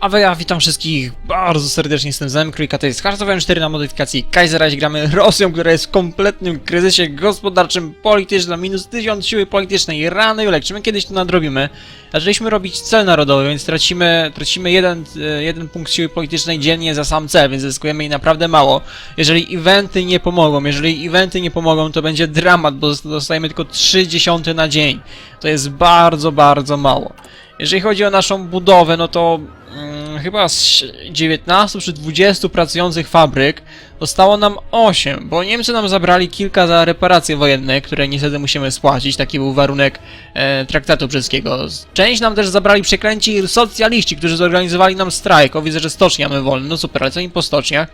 A wy, ja witam wszystkich bardzo serdecznie, jestem Zemkrójka, to jest Hearthstone 4 na modyfikacji Kaisera, gramy Rosją, która jest w kompletnym kryzysie gospodarczym, politycznym, minus 1000 siły politycznej, rany Julek, czy my kiedyś to nadrobimy? Zaczęliśmy robić cel narodowy, więc tracimy, tracimy jeden, e, jeden punkt siły politycznej dziennie za sam cel, więc zyskujemy jej naprawdę mało. Jeżeli eventy nie pomogą, jeżeli eventy nie pomogą, to będzie dramat, bo dostajemy tylko 3 dziesiąte na dzień. To jest bardzo, bardzo mało. Jeżeli chodzi o naszą budowę, no to mm, chyba z 19 czy 20 pracujących fabryk zostało nam 8, bo Niemcy nam zabrali kilka za reparacje wojenne, które niestety musimy spłacić, taki był warunek e, traktatu brzeskiego. Część nam też zabrali przeklęci socjaliści, którzy zorganizowali nam strajk, o widzę, że stocznie mamy wolne, no super, ale co im po stoczniach?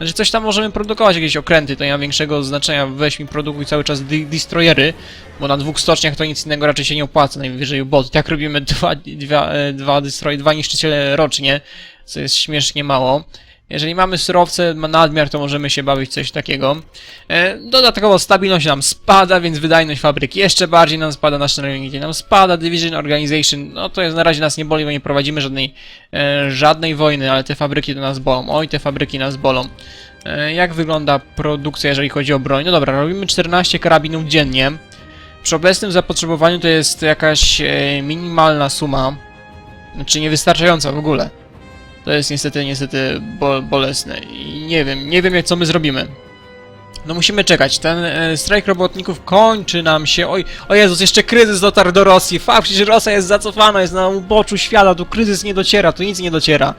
Znaczy coś tam możemy produkować, jakieś okręty, to nie ma większego znaczenia, weź mi produkuj cały czas destroyery, bo na dwóch stoczniach to nic innego raczej się nie opłaca, najwyżej bot. Tak robimy dwa, dwa, e, dwa destroy, dwa niszczyciele rocznie, co jest śmiesznie mało. Jeżeli mamy surowce, nadmiar, to możemy się bawić coś takiego. E, dodatkowo stabilność nam spada, więc wydajność fabryk jeszcze bardziej nam spada, nasze rynki nam spada, Division Organization, no to jest na razie nas nie boli, bo nie prowadzimy żadnej, e, żadnej wojny, ale te fabryki to nas bolą. Oj, te fabryki nas bolą. E, jak wygląda produkcja, jeżeli chodzi o broń? No dobra, robimy 14 karabinów dziennie. Przy obecnym zapotrzebowaniu to jest jakaś minimalna suma, znaczy niewystarczająca w ogóle. To jest niestety, niestety bo, bolesne i nie wiem, nie wiem jak co my zrobimy. No musimy czekać, ten e, strajk robotników kończy nam się, oj, o Jezus, jeszcze kryzys dotarł do Rosji, fakt, przecież Rosja jest zacofana, jest na uboczu świata, tu kryzys nie dociera, tu nic nie dociera.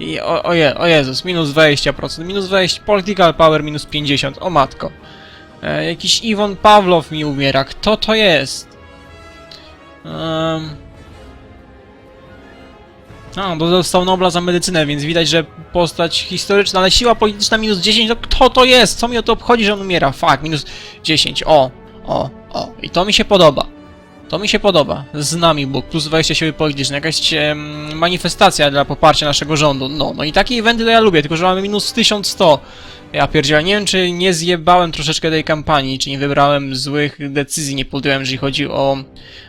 I o, o, je, o Jezus, minus 20%, minus 20, political power minus 50, o matko. E, jakiś Iwon Pawlow mi umiera. Kto to jest? Um... Bo dostał Nobla za medycynę, więc widać, że postać historyczna, ale siła polityczna minus 10, to kto to jest? Co mi o to obchodzi, że on umiera? Fuck, minus 10, o, o, o. I to mi się podoba. To mi się podoba. Z nami Bóg, plus 20 siły polityczne, jakaś em, manifestacja dla poparcia naszego rządu. No, no i takie eventy to ja lubię, tylko że mamy minus 1100. Ja pierdzielę, nie wiem czy nie zjebałem troszeczkę tej kampanii, czy nie wybrałem złych decyzji, nie podjąłem, jeżeli chodzi o,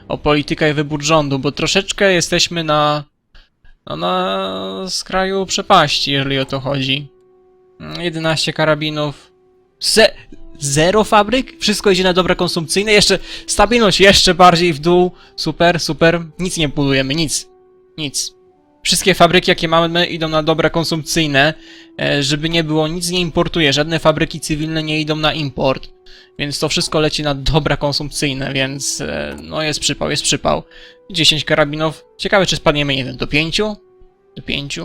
o politykę i wybór rządu, bo troszeczkę jesteśmy na, no, na skraju przepaści, jeżeli o to chodzi. Mm, 11 karabinów. Ze zero fabryk? Wszystko idzie na dobra konsumpcyjne? Jeszcze stabilność jeszcze bardziej w dół. Super, super. Nic nie budujemy, nic. Nic. Wszystkie fabryki, jakie mamy, idą na dobra konsumpcyjne, e, żeby nie było, nic nie importuje, żadne fabryki cywilne nie idą na import, więc to wszystko leci na dobra konsumpcyjne, więc e, no jest przypał, jest przypał. 10 karabinów, ciekawe czy spadniemy, nie wiem, do 5? Do 5?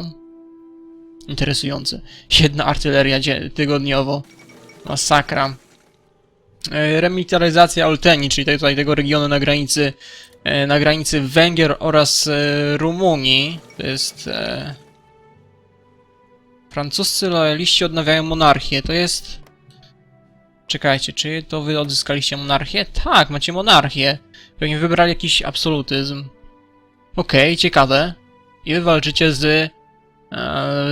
Interesujące. Jedna artyleria tygodniowo. Masakra. E, Remilitaryzacja Olteni, czyli tutaj tego regionu na granicy na granicy Węgier oraz e, Rumunii. To jest. E... Francuscy loyaliści odnawiają monarchię. To jest. Czekajcie, czy to wy odzyskaliście monarchię? Tak, macie monarchię. Pewnie wybrali jakiś absolutyzm. Okej, ciekawe. I wy walczycie z. e,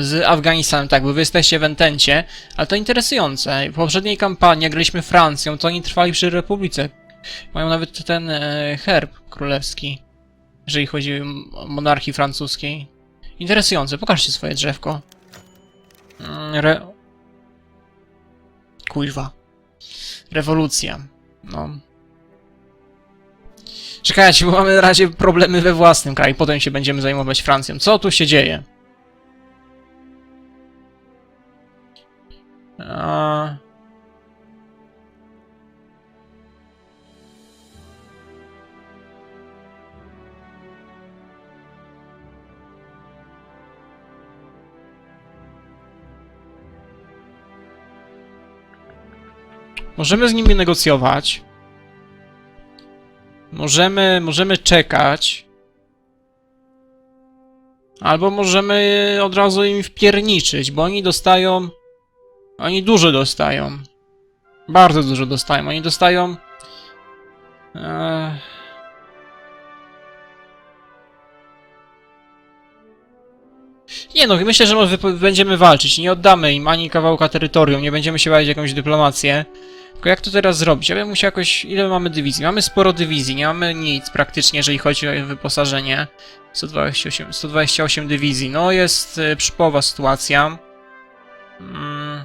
Z Afganistanem, tak, bo wy jesteście w Entencie, ale to interesujące. W poprzedniej kampanii, jak graliśmy Francją, to oni trwali przy Republice mają nawet ten e, herb królewski, jeżeli chodzi o monarchii francuskiej. Interesujące, pokażcie swoje drzewko. Mm, Re... Kuźwa. Rewolucja. No. Czekajcie, bo mamy na razie problemy we własnym kraju, potem się będziemy zajmować Francją. Co tu się dzieje? A... Możemy z nimi negocjować. Możemy, możemy czekać. Albo możemy od razu im wpierniczyć, bo oni dostają... Oni dużo dostają. Bardzo dużo dostają. Oni dostają... Eee... Nie no, myślę, że będziemy walczyć. Nie oddamy im ani kawałka terytorium, nie będziemy się bawić jakąś dyplomację. Tylko jak to teraz zrobić? Ja bym musiał jakoś... Ile mamy dywizji? Mamy sporo dywizji, nie mamy nic praktycznie, jeżeli chodzi o wyposażenie. 128, 128 dywizji. No jest y, przypowa sytuacja. Mm.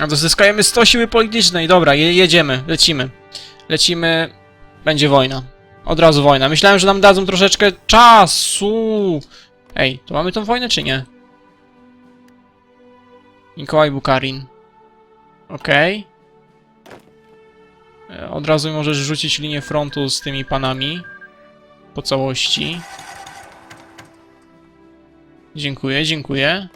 A to zyskajemy 100 siły politycznej. Dobra, je, jedziemy, lecimy. Lecimy. Będzie wojna. Od razu wojna. Myślałem, że nam dadzą troszeczkę czasu. Ej, to mamy tą wojnę czy nie? Mikołaj Bukarin. Okej. E, Od razu możesz rzucić linię frontu z tymi panami. Po całości. Dziękuję, dziękuję.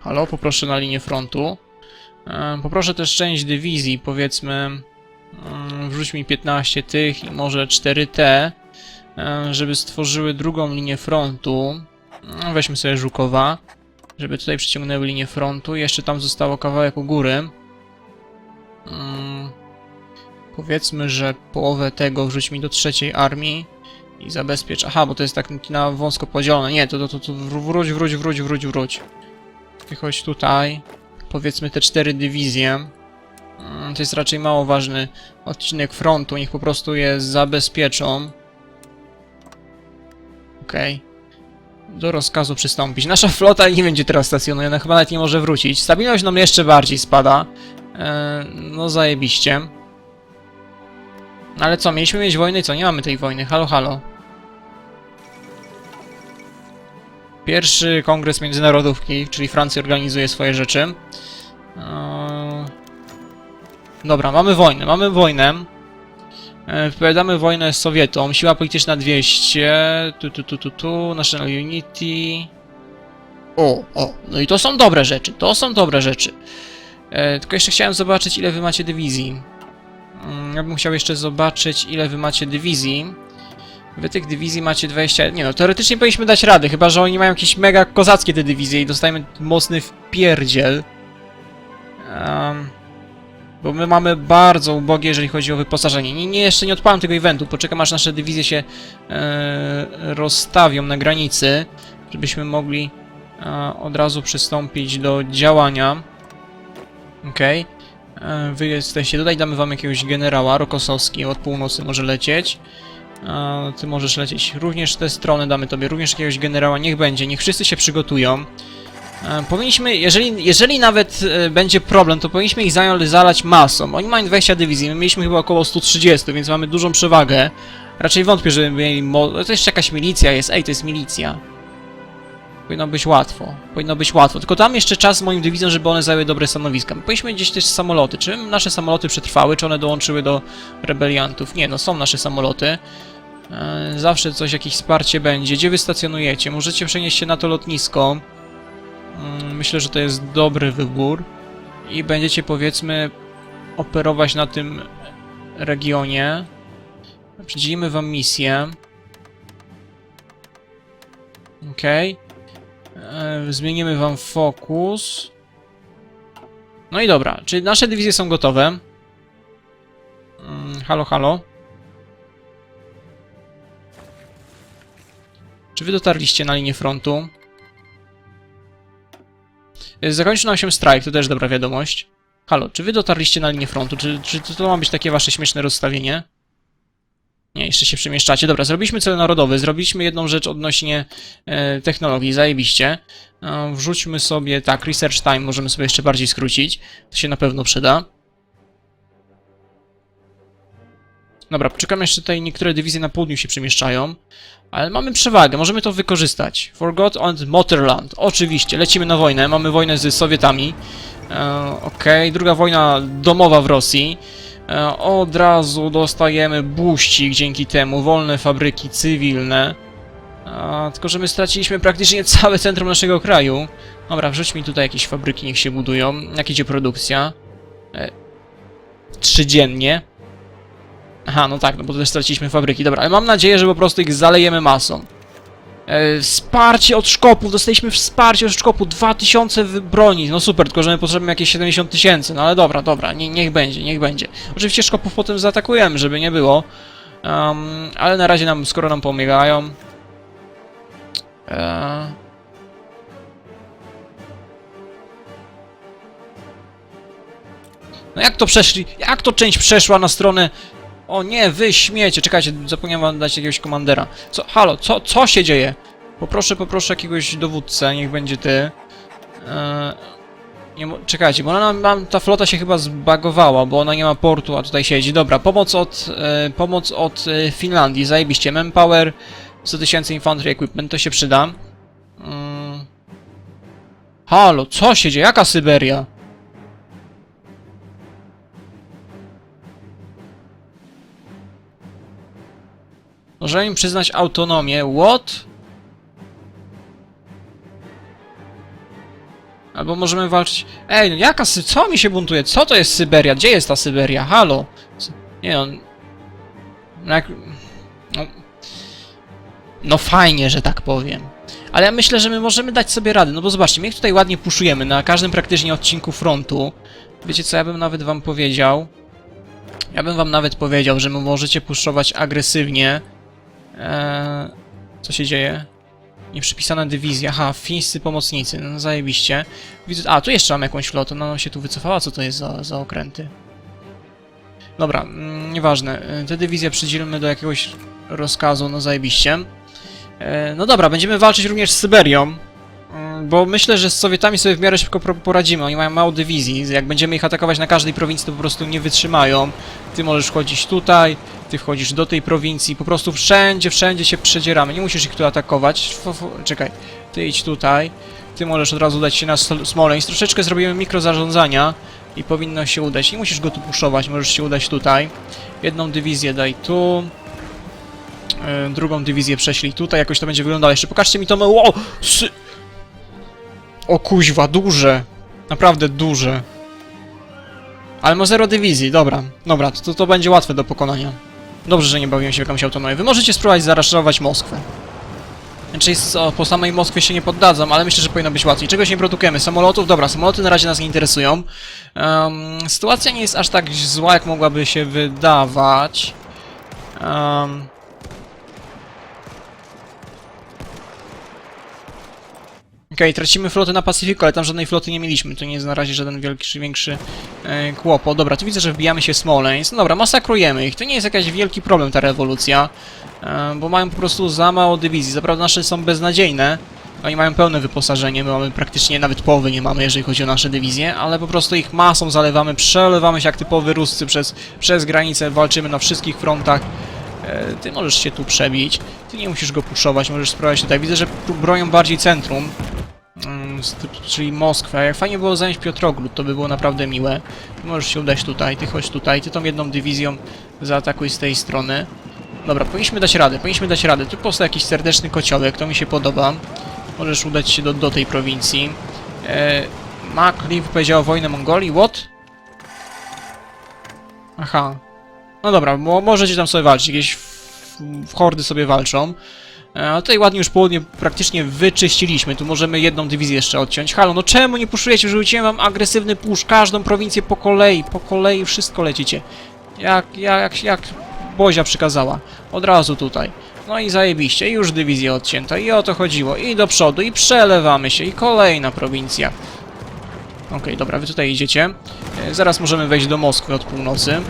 Halo, poproszę na linię frontu. E, Poproszę też część dywizji, powiedzmy. mm, Wrzuć mi 15 tych i może 4T, e, żeby stworzyły drugą linię frontu. Weźmy sobie Żukowa, żeby tutaj przyciągnęły linię frontu. Jeszcze tam zostało kawałek u góry. Mm, Powiedzmy, że połowę tego wrzuć mi do trzeciej armii i zabezpiecz. Aha, bo to jest tak na wąsko podzielone. Nie, to, to, to, to wróć, wróć, wróć, wróć, wróć. Ty chodź tutaj. Powiedzmy te cztery dywizje. Mm, To jest raczej mało ważny odcinek frontu. Niech po prostu je zabezpieczą. Okej. Do rozkazu przystąpić. Nasza flota nie będzie teraz stacjonowana, chyba nawet nie może wrócić. Stabilność nam jeszcze bardziej spada. E, no zajebiście. Ale co, mieliśmy mieć wojnę i co? Nie mamy tej wojny. Halo, halo. Pierwszy kongres międzynarodówki, czyli Francja organizuje swoje rzeczy. Eee, Dobra, mamy wojnę, mamy wojnę. E, Wypowiadamy wojnę z Sowietą. Siła polityczna 200. Tu, tu, tu, tu, tu. National Unity. O, o. No i to są dobre rzeczy. To są dobre rzeczy. E, tylko jeszcze chciałem zobaczyć, ile wy macie dywizji. Mm, Ja bym chciał jeszcze zobaczyć, ile wy macie dywizji. Wy tych dywizji macie 20... Nie no, teoretycznie powinniśmy dać rady, chyba że oni mają jakieś mega kozackie te dywizje i dostajemy mocny wpierdziel. Um, bo my mamy bardzo ubogie, jeżeli chodzi o wyposażenie. Nie, nie jeszcze nie odpalam tego eventu, poczekam aż nasze dywizje się e, rozstawią na granicy, żebyśmy mogli e, od razu przystąpić do działania. Okej. E, Wy jesteście tutaj, damy wam jakiegoś generała, Rokosowski od północy może lecieć. E, Ty możesz lecieć również w tę stronę, damy tobie również jakiegoś generała, niech będzie, niech wszyscy się przygotują. E, Powinniśmy, jeżeli, jeżeli nawet e, będzie problem, to powinniśmy ich zalać masą. Oni mają 20 dywizji, my mieliśmy chyba około 130, więc mamy dużą przewagę. Raczej wątpię, żeby mieli... To jeszcze jakaś milicja jest, ej, to jest milicja. Powinno być łatwo, powinno być łatwo. Tylko tam jeszcze czas moim dywizjom, żeby one zajęły dobre stanowiska. My Powinniśmy gdzieś też samoloty. Czy nasze samoloty przetrwały, czy one dołączyły do rebeliantów? Nie, no są nasze samoloty. E, Zawsze coś, jakieś wsparcie będzie. Gdzie wy stacjonujecie? Możecie przenieść się na to lotnisko. Mm, Myślę, że to jest dobry wybór. I będziecie, powiedzmy, operować na tym regionie. Przydzielimy wam misję. Okej. E, Zmienimy wam fokus. No i dobra, czyli nasze dywizje są gotowe. Mm, Halo, halo. Czy wy dotarliście na linię frontu? Y, Zakończył nam się strajk, to też dobra wiadomość. Halo, czy wy dotarliście na linię frontu? Czy, czy to, to ma być takie wasze śmieszne rozstawienie? Nie, jeszcze się przemieszczacie. Dobra, zrobiliśmy cel narodowy, zrobiliśmy jedną rzecz odnośnie e, technologii, zajebiście. E, wrzućmy sobie, tak, research time możemy sobie jeszcze bardziej skrócić. To się na pewno przyda. Dobra, czekam jeszcze tutaj, niektóre dywizje na południu się przemieszczają. Ale mamy przewagę, możemy to wykorzystać. Forgot and Motorland. Oczywiście, lecimy na wojnę. Mamy wojnę z Sowietami. E, Okej, druga wojna domowa w Rosji. E, od razu dostajemy buścik dzięki temu, wolne fabryki cywilne. E, tylko, że my straciliśmy praktycznie całe centrum naszego kraju. Dobra, wrzuć mi tutaj jakieś fabryki, niech się budują. Jak idzie produkcja? E, trzydziennie. Aha, no tak, no bo też straciliśmy fabryki. Dobra, ale mam nadzieję, że po prostu ich zalejemy masą. E, wsparcie od szkopów, dostaliśmy wsparcie od szkopu, 2000 broni, no super, tylko że my potrzebujemy jakieś 70 tysięcy, no ale dobra, dobra, nie, niech będzie, niech będzie. Oczywiście szkopów potem zaatakujemy, żeby nie było, um, ale na razie nam, skoro nam pomagają... E... No jak to przeszli, jak to część przeszła na stronę o nie, wy śmiecie. Czekajcie, zapomniałem wam dać jakiegoś komandera. Co, halo, co, co się dzieje? Poproszę, poproszę jakiegoś dowódcę, niech będzie ty. Eee, nie, czekajcie, bo ona, ta flota się chyba zbagowała, bo ona nie ma portu, a tutaj siedzi. Dobra, pomoc od, e, pomoc od e, Finlandii, zajebiście. Manpower, 100 tysięcy infantry equipment, to się przyda. Mm. Halo, co się dzieje? Jaka Syberia? Możemy im przyznać autonomię. What? Albo możemy walczyć... Ej, no jaka Sy... Co mi się buntuje? Co to jest Syberia? Gdzie jest ta Syberia? Halo? Nie no Jak... No... no fajnie, że tak powiem. Ale ja myślę, że my możemy dać sobie radę, no bo zobaczcie, my ich tutaj ładnie puszujemy na każdym praktycznie odcinku frontu. Wiecie co, ja bym nawet wam powiedział... Ja bym wam nawet powiedział, że my możecie puszować agresywnie. Eee, co się dzieje? Nieprzypisana dywizja. Aha, fińscy pomocnicy. No zajebiście. Widzę... A, tu jeszcze mam jakąś flotę. No, się tu wycofała. Co to jest za, za okręty? Dobra, mm, nieważne. E, Tę dywizję przydzielmy do jakiegoś rozkazu. No zajebiście. E, no dobra, będziemy walczyć również z Syberią. Bo myślę, że z Sowietami sobie w miarę szybko poradzimy. Oni mają mało dywizji. Jak będziemy ich atakować na każdej prowincji, to po prostu nie wytrzymają. Ty możesz wchodzić tutaj, ty wchodzisz do tej prowincji. Po prostu wszędzie, wszędzie się przedzieramy. Nie musisz ich tu atakować. Czekaj, ty idź tutaj. Ty możesz od razu dać się na Smoleńsk. Troszeczkę zrobimy mikro zarządzania i powinno się udać. Nie musisz go tu puszować, możesz się udać tutaj. Jedną dywizję daj tu. E, drugą dywizję prześlij tutaj, jakoś to będzie wyglądało. Jeszcze pokażcie mi to. Wow! O kuźwa, duże. Naprawdę duże. Ale ma zero dywizji, dobra. Dobra, to, to będzie łatwe do pokonania. Dobrze, że nie bawiłem się w jakąś autonomię. Wy możecie spróbować zaraszować Moskwę. Znaczy, po samej Moskwie się nie poddadzą, ale myślę, że powinno być łatwiej. Czegoś nie produkujemy? Samolotów? Dobra, samoloty na razie nas nie interesują. Em, sytuacja nie jest aż tak zła, jak mogłaby się wydawać. Um, tracimy flotę na Pacyfiku, ale tam żadnej floty nie mieliśmy. To nie jest na razie żaden wielki, większy e, kłopot. Dobra, tu widzę, że wbijamy się w Smoleńsk. No dobra, masakrujemy ich. To nie jest jakiś wielki problem, ta rewolucja. E, bo mają po prostu za mało dywizji. Zaprawdę nasze są beznadziejne. Oni mają pełne wyposażenie, my mamy praktycznie nawet połowy nie mamy, jeżeli chodzi o nasze dywizje, ale po prostu ich masą zalewamy, przelewamy się jak typowy Ruscy przez, przez granicę, walczymy na wszystkich frontach. E, ty możesz się tu przebić, ty nie musisz go puszować, możesz spróbować tutaj. Widzę, że bronią bardziej centrum, czyli Moskwę. Jak fajnie było zająć Piotrogród, to by było naprawdę miłe. Możesz się udać tutaj, ty chodź tutaj, ty tą jedną dywizją zaatakuj z tej strony. Dobra, powinniśmy dać radę, powinniśmy dać radę. Tu powstał jakiś serdeczny kociołek, to mi się podoba. Możesz udać się do, do tej prowincji. E, Makli wypowiedziała wojnę Mongolii, what? Aha. No dobra, mo możecie tam sobie walczyć, jakieś w, w hordy sobie walczą. E, A tutaj ładnie już południe praktycznie wyczyściliśmy, tu możemy jedną dywizję jeszcze odciąć. Halo, no czemu nie puszujecie? Rzuciłem wam agresywny push, każdą prowincję po kolei, po kolei wszystko lecicie. Jak, jak, jak, Bozia przykazała. Od razu tutaj. No i zajebiście, już dywizja odcięta, i o to chodziło, i do przodu, i przelewamy się, i kolejna prowincja. Okej, dobra, wy tutaj idziecie. E, zaraz możemy wejść do Moskwy od północy.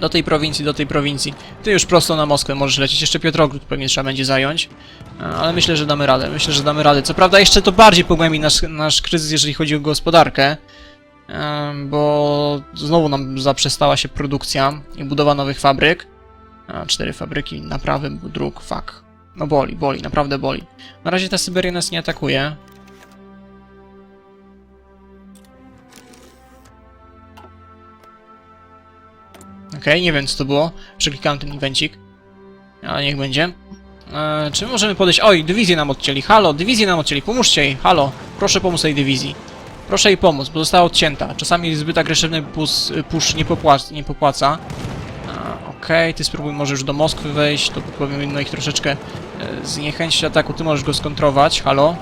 Do tej prowincji, do tej prowincji. Ty już prosto na Moskwę możesz lecieć, jeszcze Piotrogród pewnie trzeba będzie zająć. E, Ale myślę, że damy radę, myślę, że damy radę. Co prawda jeszcze to bardziej pogłębi nasz, nasz kryzys, jeżeli chodzi o gospodarkę. Em, bo znowu nam zaprzestała się produkcja i budowa nowych fabryk. A, cztery fabryki, naprawy, dróg, fuck. No boli, boli, naprawdę boli. Na razie ta Syberia nas nie atakuje. Okej, nie wiem co to było. Przeklikałem ten evencik. Ale niech będzie. E, czy my możemy podejść... Oj, dywizję nam odcięli. Halo, dywizję nam odcięli. Pomóżcie jej. Halo, proszę pomóc tej dywizji. Proszę jej pomóc, bo została odcięta. Czasami zbyt agresywny push, push nie, popłac, nie popłaca. A, Okej, ty spróbuj może już do Moskwy wejść, to powinno ich troszeczkę e, zniechęcić ataku. Ty możesz go skontrować. Halo?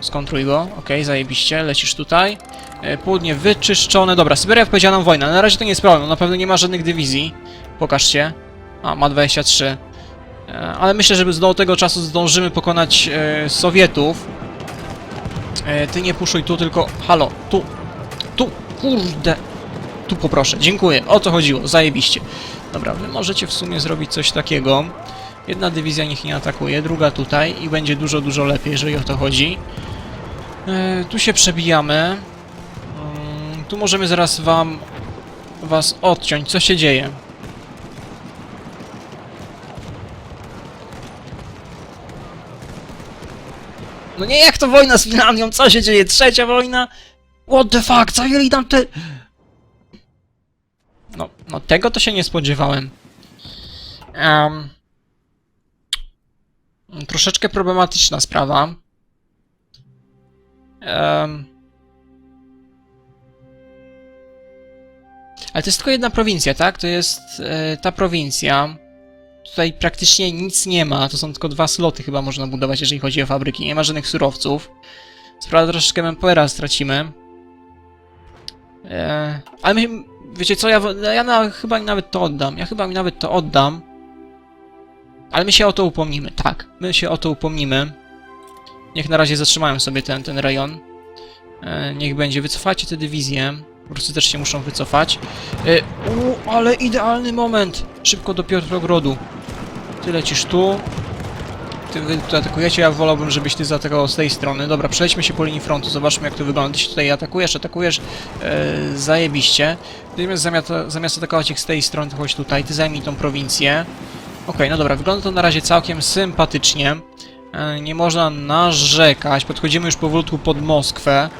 Skontruj go. Okej, zajebiście. Lecisz tutaj. E, Południe wyczyszczone. Dobra, Syberia wypowiedziała nam wojnę. ale Na razie to nie jest problem. Na pewno nie ma żadnych dywizji. Pokaż się. A, ma 23. E, Ale myślę, że do tego czasu zdążymy pokonać e, Sowietów. Ty nie puszuj tu, tylko... Halo, tu, tu, Kurde. Tu poproszę, dziękuję. O to chodziło, zajebiście. Dobra, wy możecie w sumie zrobić coś takiego. Jedna dywizja niech nie atakuje, druga tutaj i będzie dużo, dużo lepiej, jeżeli o to chodzi. Tu się przebijamy. Tu możemy zaraz wam was odciąć. Co się dzieje? No nie, jak to wojna z Finlandią? Co się dzieje? Trzecia wojna? What the fuck? Zajęli nam te... No, no tego to się nie spodziewałem. Em, troszeczkę problematyczna sprawa. Em, ale to jest tylko jedna prowincja, tak? To jest e, ta prowincja. Tutaj praktycznie nic nie ma. To są tylko dwa sloty chyba można budować, jeżeli chodzi o fabryki. Nie ma żadnych surowców. Sprawa troszeczkę manpowera stracimy. E, ale my, wiecie co, ja, ja na, chyba nawet to oddam. Ja chyba mi nawet to oddam. Ale my się o to upomnimy, tak. My się o to upomnimy. Niech na razie zatrzymają sobie ten, ten rejon. E, niech będzie. Wycofajcie te dywizje. Prostu też się muszą wycofać. E, u, ale idealny moment! Szybko do Piotrogrodu. Ty lecisz tu. Ty wy tu atakujecie, ja wolałbym, żebyś ty zaatakował z tej strony. Dobra, przejdźmy się po linii frontu, zobaczmy jak to wygląda. Ty się tutaj atakujesz, atakujesz, e, zajebiście. Natomiast zamiast, zamiast atakować ich z tej strony, to chodź tutaj, ty zajmij tą prowincję. Okej, no dobra, wygląda to na razie całkiem sympatycznie. E, nie można narzekać, podchodzimy już powolutku pod Moskwę.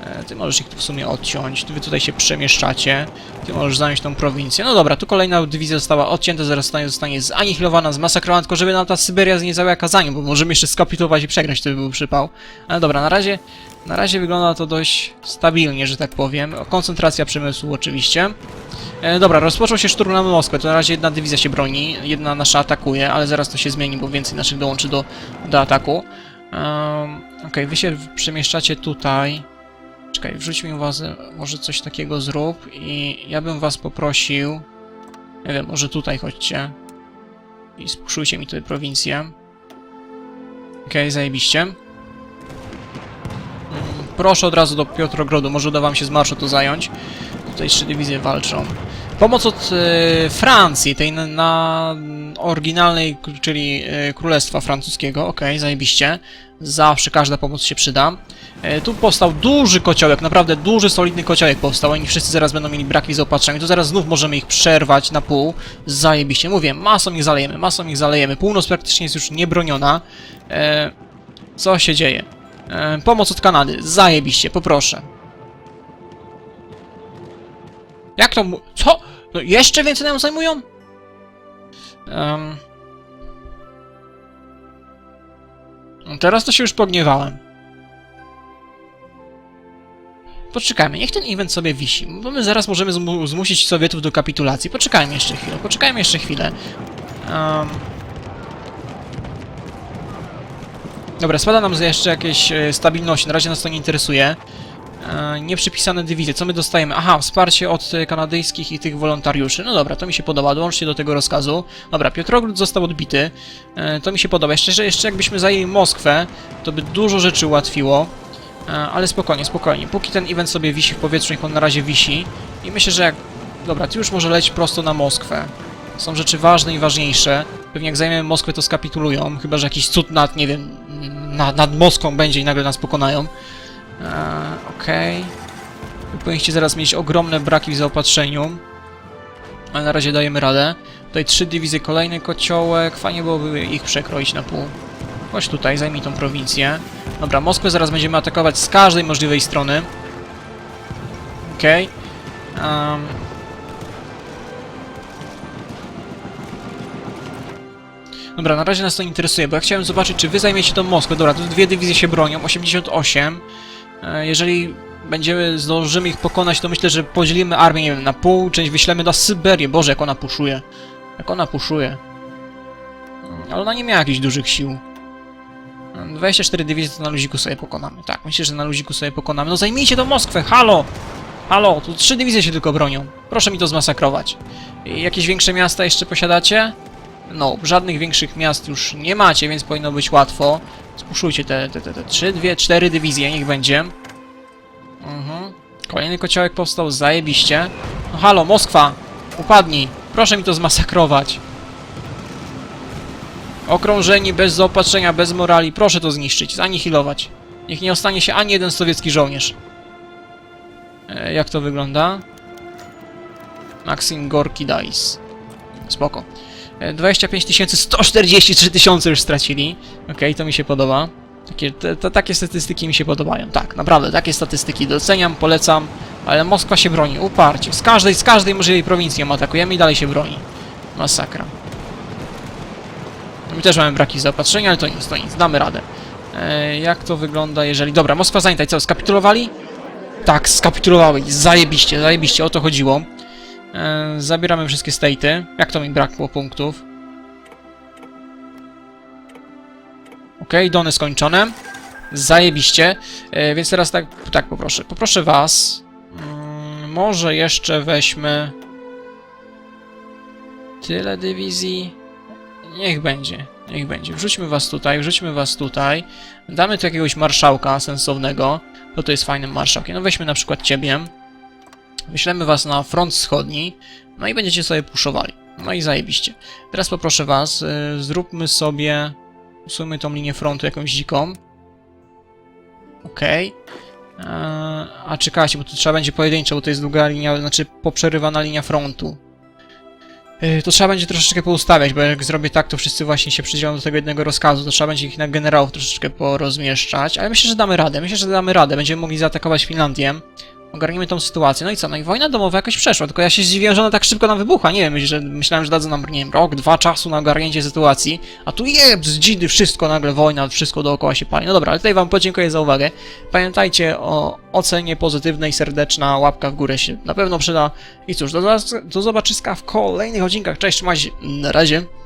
E, Ty możesz ich tu w sumie odciąć, wy tutaj się przemieszczacie, ty możesz zająć tą prowincję. No dobra, tu kolejna dywizja została odcięta, zaraz zostanie, zostanie zanihilowana, zmasakrowana, tylko żeby nam ta Syberia nie zajęła kazaniem, bo możemy jeszcze skapitulować i przegrać, to by był przypał. Ale dobra, na razie, na razie wygląda to dość stabilnie, że tak powiem. Koncentracja przemysłu oczywiście. E, dobra, rozpoczął się szturm na Moskwę, to na razie jedna dywizja się broni, jedna nasza atakuje, ale zaraz to się zmieni, bo więcej naszych dołączy do, do ataku. Um, Okej, wy się przemieszczacie tutaj. Czekaj, wrzuć mi wazę, może coś takiego zrób i ja bym was poprosił, nie wiem, może tutaj chodźcie i spuszczujcie mi tutaj prowincję. Okej, zajebiście. Mm, Proszę od razu do Piotrogrodu, może uda wam się z marszu to zająć. Tutaj trzy dywizje walczą. Pomoc od e, Francji, tej na, na oryginalnej, czyli e, Królestwa Francuskiego. Okej, zajebiście. Zawsze każda pomoc się przyda. E, tu powstał duży kociołek, naprawdę duży, solidny kociołek powstał. Oni wszyscy zaraz będą mieli braki zaopatrzenia. To zaraz znów możemy ich przerwać na pół. Zajebiście. Mówię, masą ich zalejemy, masą ich zalejemy. Północ praktycznie jest już niebroniona. Co się dzieje? Pomoc od Kanady. Zajebiście, poproszę. Jak to. Co? No jeszcze więcej nam zajmują? Um... Teraz to się już pogniewałem. Poczekajmy, niech ten event sobie wisi, bo my zaraz możemy zmu zmusić Sowietów do kapitulacji. Poczekajmy jeszcze chwilę, poczekajmy jeszcze chwilę. Um... Dobra, spada nam jeszcze jakieś e, stabilności, na razie nas to nie interesuje. E, nieprzypisane dywizje, co my dostajemy? Aha, wsparcie od kanadyjskich i tych wolontariuszy. No dobra, to mi się podoba, dołączcie do tego rozkazu. Dobra, Piotrogród został odbity. E, to mi się podoba. Jeszcze, że jeszcze jakbyśmy zajęli Moskwę, to by dużo rzeczy ułatwiło. E, ale spokojnie, spokojnie. Póki ten event sobie wisi w powietrzu, niech on na razie wisi. I myślę, że jak... Dobra, ty już może leć prosto na Moskwę. Są rzeczy ważne i ważniejsze. Pewnie jak zajmiemy Moskwę, to skapitulują. Chyba, że jakiś cud nad, nie wiem, nad, nad będzie i nagle nas pokonają. Eee, Okej. Wy powinniście zaraz mieć ogromne braki w zaopatrzeniu. Ale na razie dajemy radę. Tutaj trzy dywizje, kolejny kociołek. Fajnie byłoby ich przekroić na pół. Chodź tutaj, zajmij tą prowincję. Dobra, Moskwę zaraz będziemy atakować z każdej możliwej strony. Okej. Em, Dobra, na razie nas to interesuje, bo ja chciałem zobaczyć, czy wy zajmiecie tą Moskwę. Dobra, tu dwie dywizje się bronią, 88. E, Jeżeli będziemy, zdążymy ich pokonać, to myślę, że podzielimy armię, nie wiem, na pół, część wyślemy na Syberię. Boże, jak ona puszuje. Jak ona puszuje. Ale ona nie miała jakichś dużych sił. Mm, 24 dywizje to na luziku sobie pokonamy. Tak, myślę, że na luziku sobie pokonamy. No zajmijcie tą Moskwę, halo! Halo, tu trzy dywizje się tylko bronią. Proszę mi to zmasakrować. I Jakieś większe miasta jeszcze posiadacie? No, żadnych większych miast już nie macie, więc powinno być łatwo. Spuszujcie te, te, te, te trzy, dwie, cztery dywizje, niech będzie. Mhm. Kolejny kociołek powstał, zajebiście. No halo, Moskwa! Upadnij! Proszę mi to zmasakrować. Okrążeni, bez zaopatrzenia, bez morali. Proszę to zniszczyć, zanihilować. Niech nie ostanie się ani jeden sowiecki żołnierz. E, jak to wygląda? Maxim Gorki Dice. Spoko. E, 25 tysięcy, 143 tysiące już stracili. Okej, to mi się podoba. Takie, te, te, takie statystyki mi się podobają. Tak, naprawdę, takie statystyki doceniam, polecam. Ale Moskwa się broni, uparcie. Z każdej, z każdej możliwej prowincji ją atakujemy i dalej się broni. Masakra. My też mamy braki zaopatrzenia, ale to nic, to nic, damy radę. E, jak to wygląda, jeżeli... Dobra, Moskwa zajęta i co, skapitulowali? Tak, skapitulowały. Zajebiście, zajebiście, o to chodziło. E, zabieramy wszystkie state'y. Jak to mi brakło punktów? Okej, dony skończone. Zajebiście. E, więc teraz tak, tak poproszę. Poproszę was. Mm, może jeszcze weźmy... Tyle dywizji. Niech będzie, niech będzie. Wrzućmy was tutaj, wrzućmy was tutaj. Damy tu jakiegoś marszałka sensownego. To to jest fajnym marszałkiem. No weźmy na przykład ciebie. Wyślemy was na front wschodni. No i będziecie sobie puszowali. No i zajebiście. Teraz poproszę was, y, zróbmy sobie... Usuńmy tą linię frontu jakąś dziką. Okej. Eee, A czekajcie, bo tu trzeba będzie pojedynczo, bo to jest długa linia, znaczy poprzerywana linia frontu. Yy, To trzeba będzie troszeczkę poustawiać, bo jak zrobię tak, to wszyscy właśnie się przydzielą do tego jednego rozkazu, to trzeba będzie ich na generałów troszeczkę porozmieszczać, ale myślę, że damy radę, myślę, że damy radę, będziemy mogli zaatakować Finlandię, ogarniemy tą sytuację, no i co, no i wojna domowa jakoś przeszła, tylko ja się zdziwiłem, że ona tak szybko nam wybucha, nie wiem, że, myślałem, że dadzą nam, nie wiem, rok, dwa czasu na ogarnięcie sytuacji, a tu jeb, z wszystko, nagle wojna, wszystko dookoła się pali, no dobra, ale tutaj wam podziękuję za uwagę, pamiętajcie o ocenie pozytywnej, serdeczna, łapka w górę się na pewno przyda. I cóż, do, do zobaczyska w kolejnych odcinkach, cześć, się, na razie.